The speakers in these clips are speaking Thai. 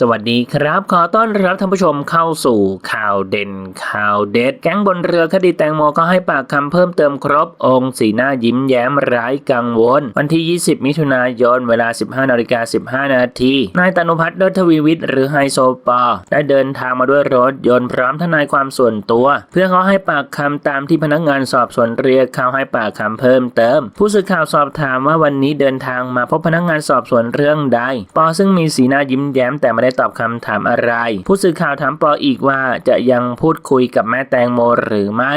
สวัสดีครับ ขอต้อนรับท่านผู้ชมเข้าสู่ข่าวเด่นข่าวเด็ด แก๊งบนเรือคดีแตงโมก็ให้ปากคำเพิ่มเติมครบ องค์สีหน้ายิ้มแย้มไร้กังวล วันที่ 20 มิถุนายน เวลา 15นาฬิกา15 นาทีนายตนุพัฒน์เลิศทวีวิทย์หรือไฮโซปอได้เดินทางมาด้วยรถยนต์พร้อมทนายความส่วนตัว เพื่อเขาให้ปากคำตามที่พนักงานสอบสวนเรียกเขาให้ปากคำเพิ่มเติม ผู้สื่อข่าวสอบถามว่าวันนี้เดินทางมาพบพนักงานสอบสวนเรื่องใดปอซึ่งมีสีหน้ายิ้มแย้มแต่ไม่ได้ตอบคำถามอะไร ผู้สื่อข่าวถามปออีกว่าจะยังพูดคุยกับแม่แตงโมหรือไม่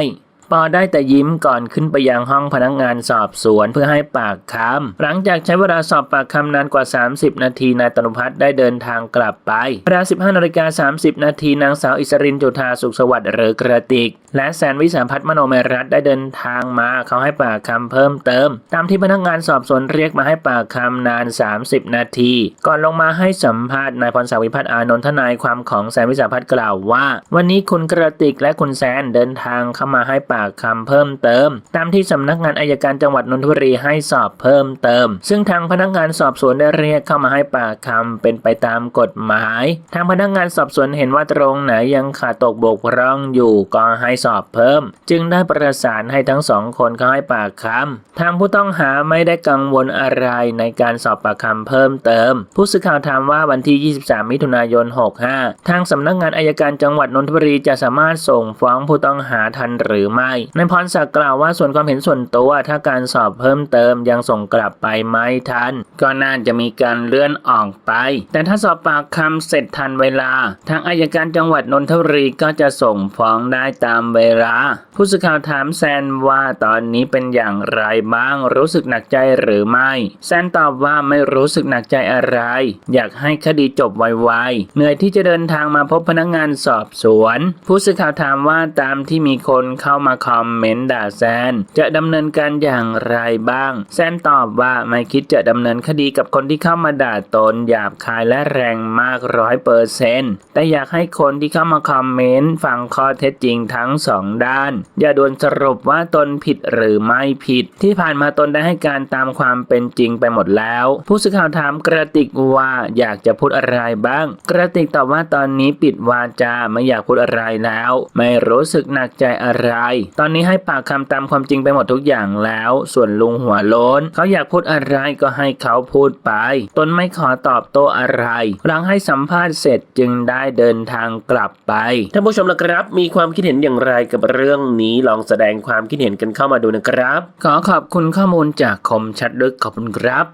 ปอได้แต่ยิ้มก่อนขึ้นไปยังห้องพนักงานสอบสวนเพื่อให้ปากคำหลังจากใช้เวลาสอบปากคำนานกว่า 30 นาทีนายตนุพัฒน์ได้เดินทางกลับไปเวลา 15นาฬิกา30 นาทีนางสาวอิสรินจุธาสุขสวัสดิ์หรือกระติก และแซนวิสาพัฒน์มโนเมรัตน์ได้เดินทางมาเขาให้ปากคำเพิ่มเติม ตามที่พนักงานสอบสวนเรียกมาให้ปากคำนาน 30 นาที ก่อนลงมาให้สัมภาษณ์นายพรศักดิ์วิพัฒน์อานนท์ทนายความของแซนวิสาพัฒน์กล่าวว่า วันนี้คุณกระติกและคุณแซนเดินทางเข้ามาให้ปากคำเพิ่มเติม ตามที่สำนักงานอายการจังหวัดนนทบุรีให้สอบเพิ่มเติม ซึ่งทางพนักงานสอบสวนได้เรียกเข้ามาให้ปากคำเป็นไปตามกฎหมาย ทางพนักงานสอบสวนเห็นว่าตรงไหนยังขาดตกบกพร่องอยู่ก็ให้สอบเพิ่ม จึงได้ประสานให้ทั้งสองคนเข้าให้ปากคำทางผู้ต้องหาไม่ได้กังวลอะไรในการสอบปากคำเพิ่มเติม ผู้สื่อข่าวถามว่าวันที่ 23 มิถุนายน 65 ทางสำนักงานอายการจังหวัดนนทบุรีจะสามารถส่งฟ้องผู้ต้องหาทันหรือไม่นายพรศักดิ์กล่าวว่าส่วนความเห็นส่วนตัวถ้าการสอบเพิ่มเติมยังส่งกลับไปไม่ทัน ก็น่าจะมีการเลื่อนออกไป แต่ถ้าสอบปากคำเสร็จทันเวลา ทางอายการจังหวัดนนทบุรีก็จะส่งฟ้องได้ตามเวลา ผู้สื่อข่าวถามแซนว่าตอนนี้เป็นอย่างไรบ้างรู้สึกหนักใจหรือไม่ แซนตอบว่าไม่รู้สึกหนักใจอะไร อยากให้คดีจบไวๆเหนื่อยที่จะเดินทางมาพบพนักงานสอบสวน ผู้สื่อข่าวถามว่าตามที่มีคนเข้ามาคอมเมนต์ด่าแซน จะดำเนินการอย่างไรบ้าง แซนตอบว่าไม่คิดจะดำเนินคดีกับคนที่เข้ามาด่าตนหยาบคายและแรงมากร้อยเปอร์เซนต์แต่อยากให้คนที่เข้ามาคอมเมนต์ฟังข้อเท็จจริงทั้งสองด้าน อย่าด่วนสรุปว่าตนผิดหรือไม่ผิด ที่ผ่านมาตนได้ให้การตามความเป็นจริงไปหมดแล้ว ผู้สื่อข่าวถามกระติกว่าอยากจะพูดอะไรบ้าง กระติกตอบว่าตอนนี้ปิดวาจาไม่อยากพูดอะไรแล้ว ไม่รู้สึกหนักใจอะไรตอนนี้ให้ปากคำตามความจริงไปหมดทุกอย่างแล้ว ส่วนลุงหัวโล้น เขาอยากพูดอะไรก็ให้เขาพูดไป ตนไม่ขอตอบโต้อะไร หลังให้สัมภาษณ์เสร็จจึงได้เดินทางกลับไป ท่านผู้ชมละครับ มีความคิดเห็นอย่างไรกับเรื่องนี้ลองแสดงความคิดเห็นกันเข้ามาดูนะครับ ขอขอบคุณข้อมูลจากคมชัดลึกขอบคุณครับ